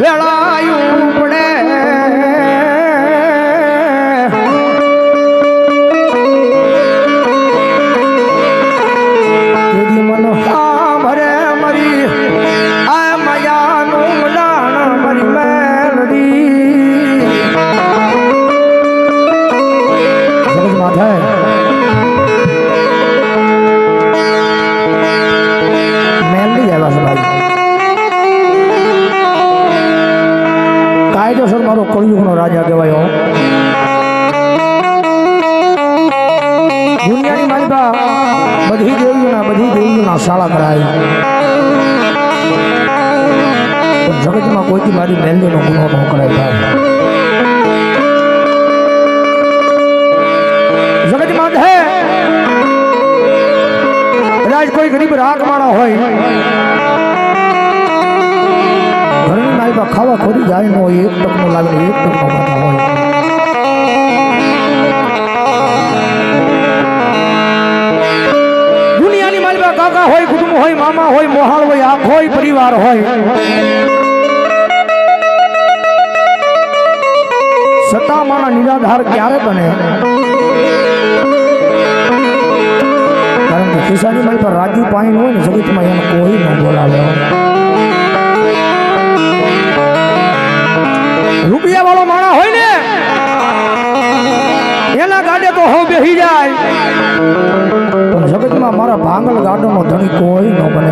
વેળાયું. palavra. દુનિયાની કાકા હોય, કુટુંબ હોય, મામા હોય, મોહાળ હોય, આખ પરિવાર હોય. સત્તામાના નિરાધાર ક્યારે બને? કારણ કે ખિસ્સાની મારી પર રાજુ પાણી હોય ને, જગતમાં એને કોઈ ન બોલાવે. રૂપિયા વાળો માણા હોય ને, એના ગાડે તો હો બેસી જાય. મારા ભાંગલ ગાડોનો ધણી કોઈ ન બને.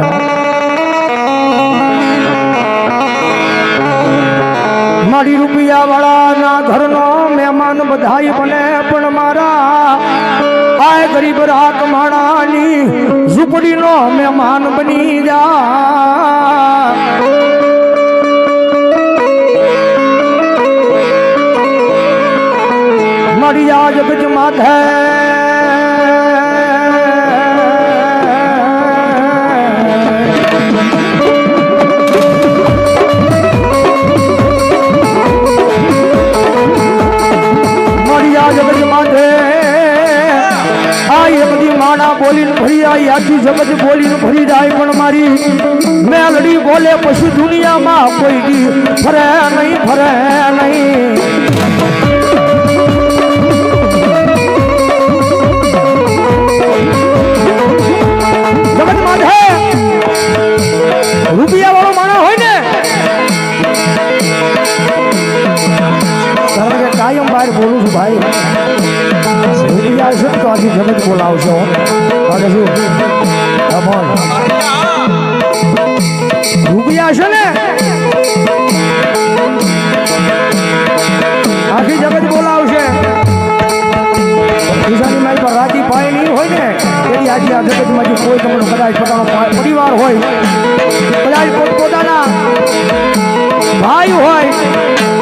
આઈ આખી જગત બોલીને ભરી જાય પણ મારી મેલડી બોલે પછી દુનિયામાં કોઈ ફરે નહીં ફરે નહીં. કાયમ બહાર બોલું છું, ભાઈ. રૂપિયા છે ને, તો આખી જગત બોલાવશો. અને શું? રૂપિયા છે ને? આખી જગત બોલાવશે. ખિસ્સાની મારી પર રાજી પાય નહીં હોય ને, એની આજે આ જગતમાં જે કોઈ તમારો કદાચ પોતાનો પરિવાર હોય, કદાચ પોતપોતાના ભાઈ હોય,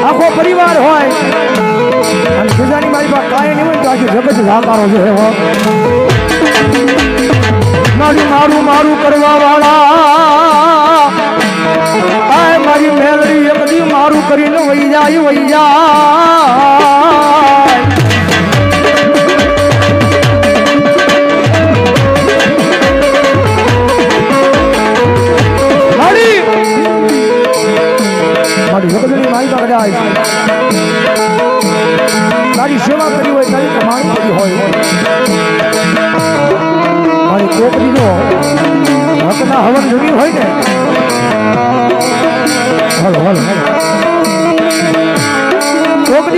આખો પરિવાર હોય અને ખિસ્સાની મારી પાસે કાંઈ નહીં હોય તો આખી જગત જાકારો છે એવો. મારું મારું મારું કરવા વાળા મારી મેલડી એ બધી મારું કરીને વહી જાય વહી જાય. મારી જગતની તારી સેવા કરી હોય, તારી કમાણી કરી હોય. મારી કોકરીનો હકના હવન જમી હોય ને? હલો હલો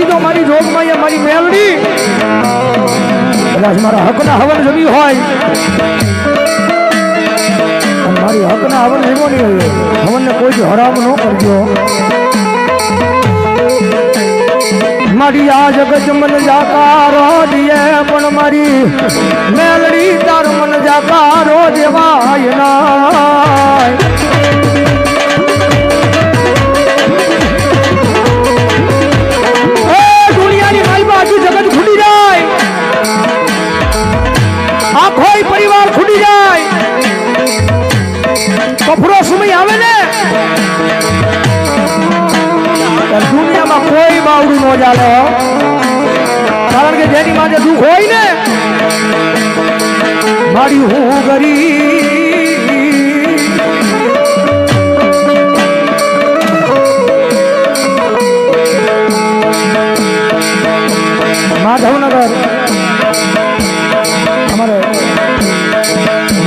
તો મારી રોગમાં યા મારી મેલડી. કદાચ મારા હકના હવન જમી હોય. મારી હકના હવન જમો નહીં હવનને કોઈ હરામ ન કરજો. મારી આ જગત મન જાકારો દિયે પણ મારી મેલડી તાર મન જાકારો દેવાય નાય. માધવનગર. અમારે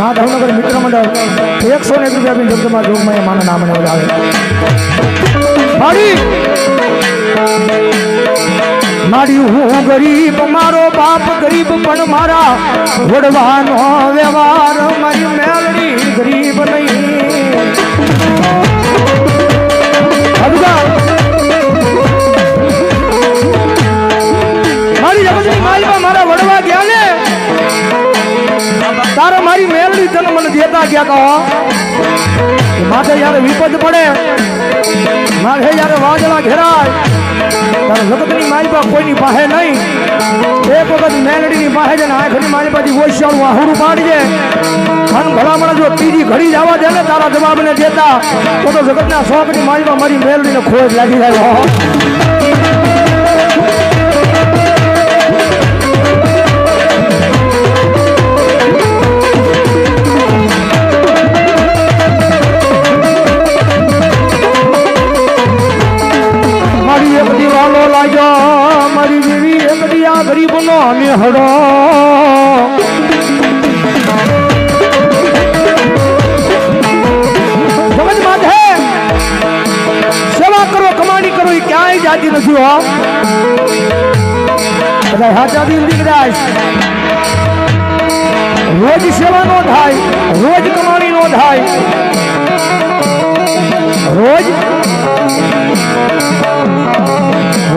માધવનગર મિત્ર મંડળ એકસો ને એક રૂપિયા આપીને જગદમાં જોગમાં એ માના નામને હું ગરીબ, મારો બાપ ગરીબ, પણ મારા વડવાનો વ્યવહાર મારી મેળડી ગરીબ નહીં. મારા વડવા ગયા ને? તારે મારી મેલડી તને મને દેતા ગયા કહો. માથે જયારે વિપદ પડે. માથે જયારે વાદળા ઘેરાય. તારે જગતની માલિકા કોઈની પાસે નહીં. એક વખત મેલડીની પાસે જઈને મારી માલિકાથી ઓછાળું આહુરું પાડજે. મન ભલામણ જો ત્રીજી ઘડી જવા દે ને તારા જવાબને દેતા, તો તો જગતના શોખની માલિકા મારી મેલડીને ખોજ લાગી જાય રોજ સેવા નો થાય રોજ કમાણી નો થાય રોજ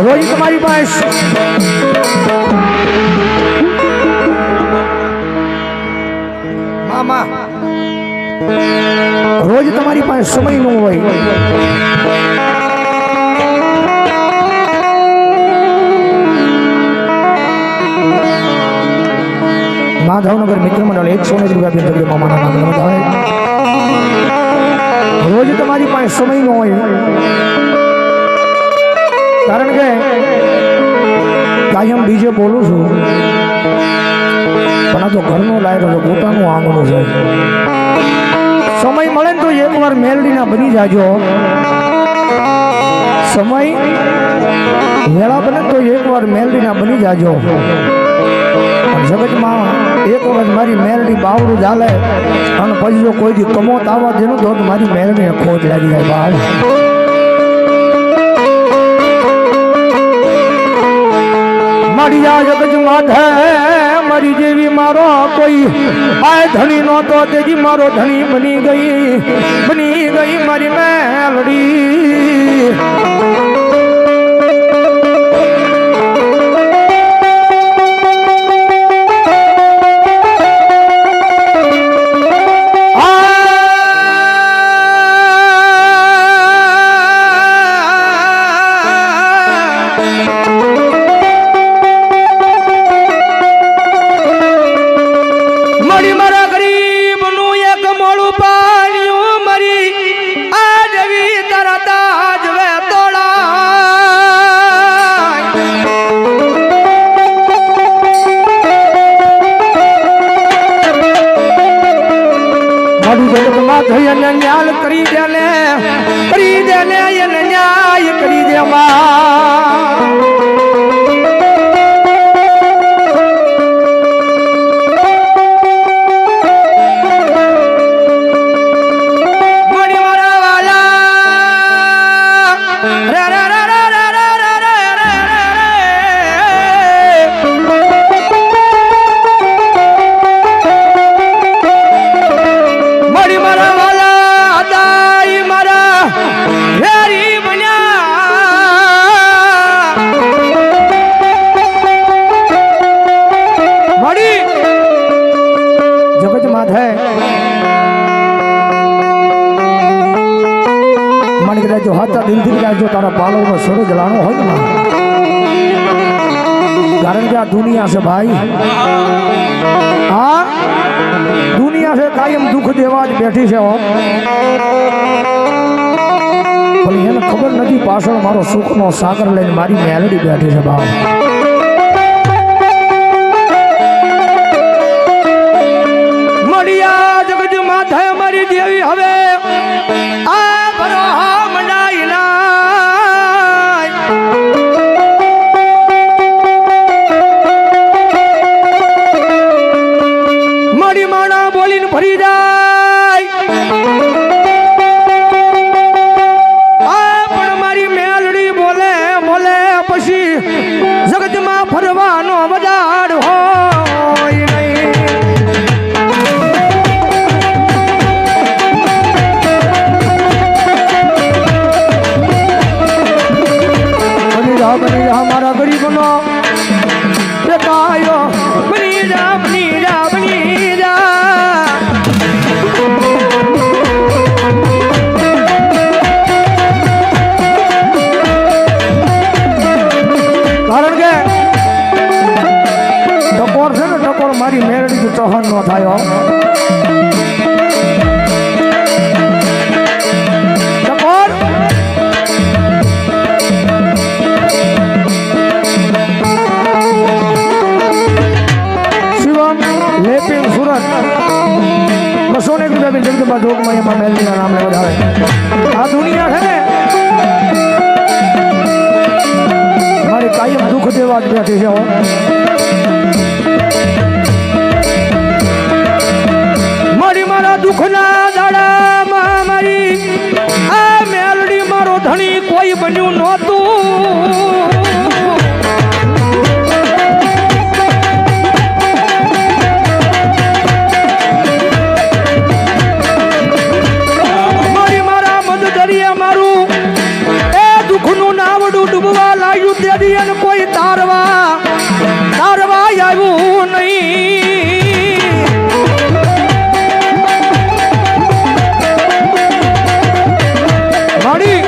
રોજ તમારી પાસે મામા રોજ તમારી પાસે સમય ન હોય માધવનગર મિત્ર મંડળ એકસો ને રોજ તમારી પાસે સમય ન હોય. કારણ કે કાયમ બીજે બોલું છું. પણ આ તો ઘરનું લાયરો છે પોતાનું આંગણું છે. સમય મળે ને તો એકવાર મેલડીના બની જાજો. સમય વેળા બને તો એકવાર મેલડીના બની જાજો. જગતમાં એક વખત મારી મેરડી બાવડું ચાલે અને પછી જો કોઈ દી કમોત આવવા દેનું તો મારી મેલડીને ખોટ લાગી જાય બાળ. મારી જગત માથે મારી જેવી મારો કોઈ. આ ધણી નો તો તેજી મારો ધણી બની ગઈ બની ગઈ મારી મેલડી. થઈ ન્યાલ કરી દેને. કરી દેને એને ન્યાય કરી દે પાલવનો જલાણો હોય ને કારણ કે આ દુનિયા છે ભાઈ. આ દુનિયા છે કાયમ દુઃખ દેવા જ બેઠી છે પણ એને ખબર નથી પાછળ મારો સુખનો સાગર લઈને મારી મેલડી બેઠી છે બાપ. જગત માથે મારી દેવી હવે. આ ભરો por ir એમાં લેવા નામ વધારે આ દુનિયા છે ને મારે કાયમ દુઃખ દેવા જ છે મારી મારા દુઃખના એને કોઈ તારવા તારવા આવ્યું નહીં મારી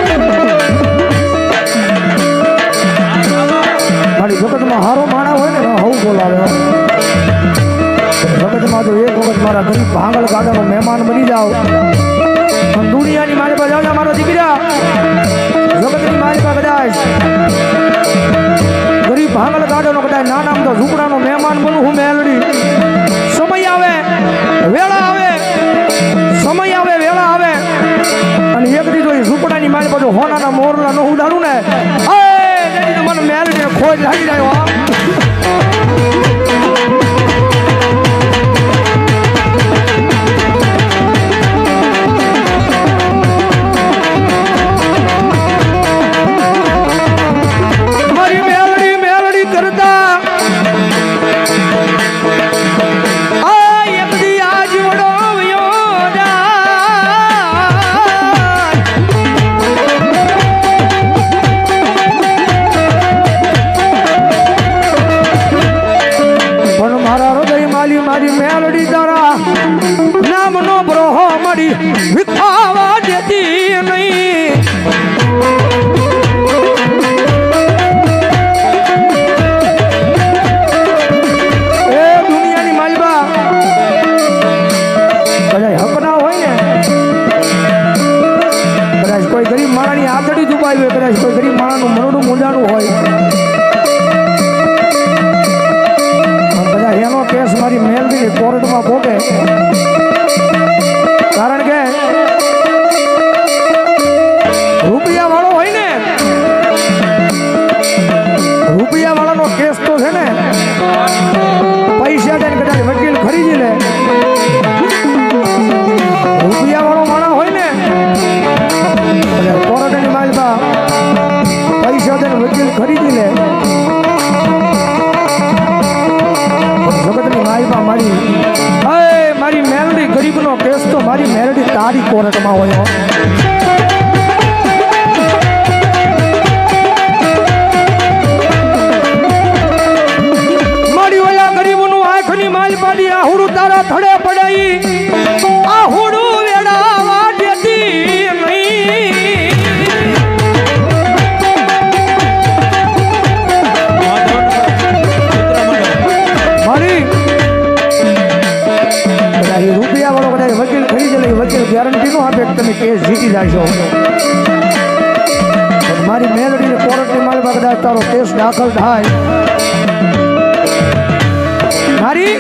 મારી હારો માણા હોય ને હવું બોલાવે. જગતમાં તો એક વખત મારા ગરીબ ભાંગલ ગાડાનો મહેમાન બની જાઓ ભાંગલ ગાડાનો કદાચ નાના તો ઝૂંપડાનો મહેમાન બનું હું મેલડી. સમય આવે, વેળા આવે, સમય આવે, વેળા આવે. અને એક દી જો એ ઝૂંપડાની મારી બાજુ હોનાના મોરલા નો ઉડાડું ને. તો મને મેલડી ખોજ લાગી જાય પૈસા તેને વકીલ ખરીદી લે. જગતની માયમાં મારી હે મારી મેલડી ગરીબનો કેસ તો મારી મેલડી તારી કોર્ટમાં હોય તમે કેસ જીતી જાશો મારી મેલડીને કોર્ટની માલમાં કદાચ તારો કેસ દાખલ થાય. મારી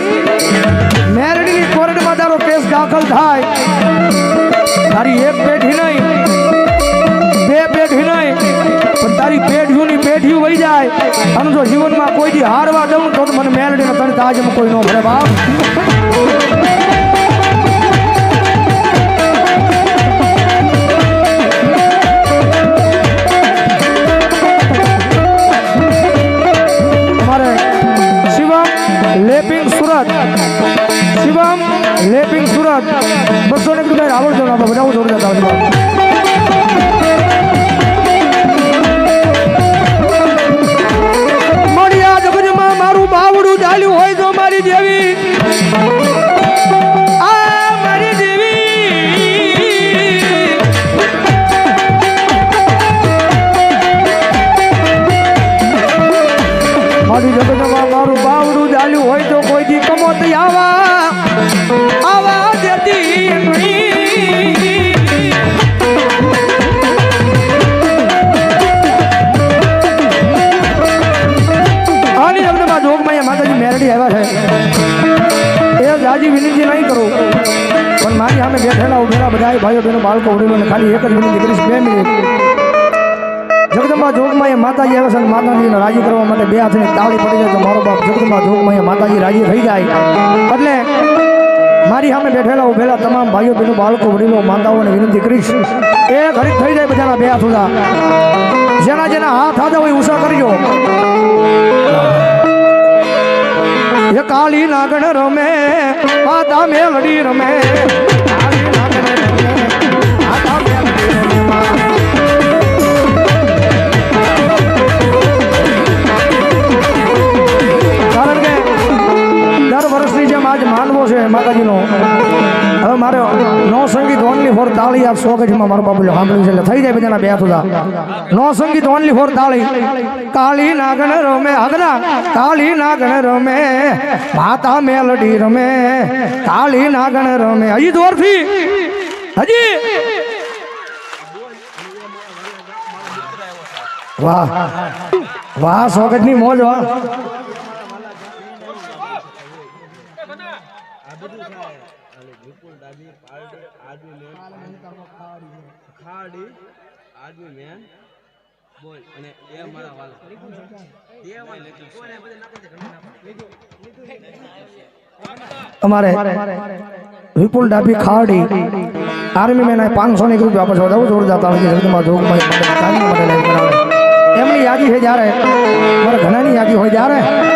મેલડીની કોર્ટમાં તારો કેસ દાખલ થાય. તારી એક પેઢી નહીં, બે પેઢી નહીં, પણ તારી પેઢીઓની પેઢી વહી જાય. અને જો જીવનમાં કોઈ દી હારવા દઉં તો મને મેલડીને તને તાજમાં કોઈ ન ભરે બાપ. બાળકો વડીલોને ખાલી એક જ વિનંતી કરીશ, બે મિનિટ. જગદંબા જોગમાં એ માતાજી આવે છે માતાજીને રાજી કરવા માટે બે હાથની તાળી પડી જાય તો મારો બાપ જગદંબા જોગમાં એ માતાજી રાજી થઈ જાય. એટલે મારી સામે બેઠેલા ઉભેલા તમામ ભાઈઓ બહેનો, બાળકો, વડીલો, માતાઓને વિનંતી કરીશ. એ ઘડી થઈ જાય બધાના બે હાથ ઉદા જેના જેના હાથ હાથા હોય ઉષા કરજો. કાળી નાગણ રમે માતા મેલડી રમે. કાળી નાગણ છે માતાજીનો. હવે મારે નો સંગીત ઓનલી ફોર તાળી આ સો ગઢમાં મારો બાબુ સાંભળ્યું છે એટલે થઈ જાય બધાના બે હાથ નો સંગીત ઓનલી ફોર તાળી. કાળી નાગણ રમે હગના કાળી નાગણ રમે, માતા મેલડી રમે, કાળી નાગણ રમે. હજી જોરથી. હજી. વાહ. વાહ સોગટની મોજ, વાહ. ખાડી આદમી મેન બોલ અને એ મારા વાલા અમારે વિપુલ ડાબી ખાડી આર્મી મેન પાંચસો ની ગ્રુપ આપે છે બહુ જોરદાર કરાવે એમની યાદી છે જ્યારે મારા ઘણાની યાદી હોય જ્યારે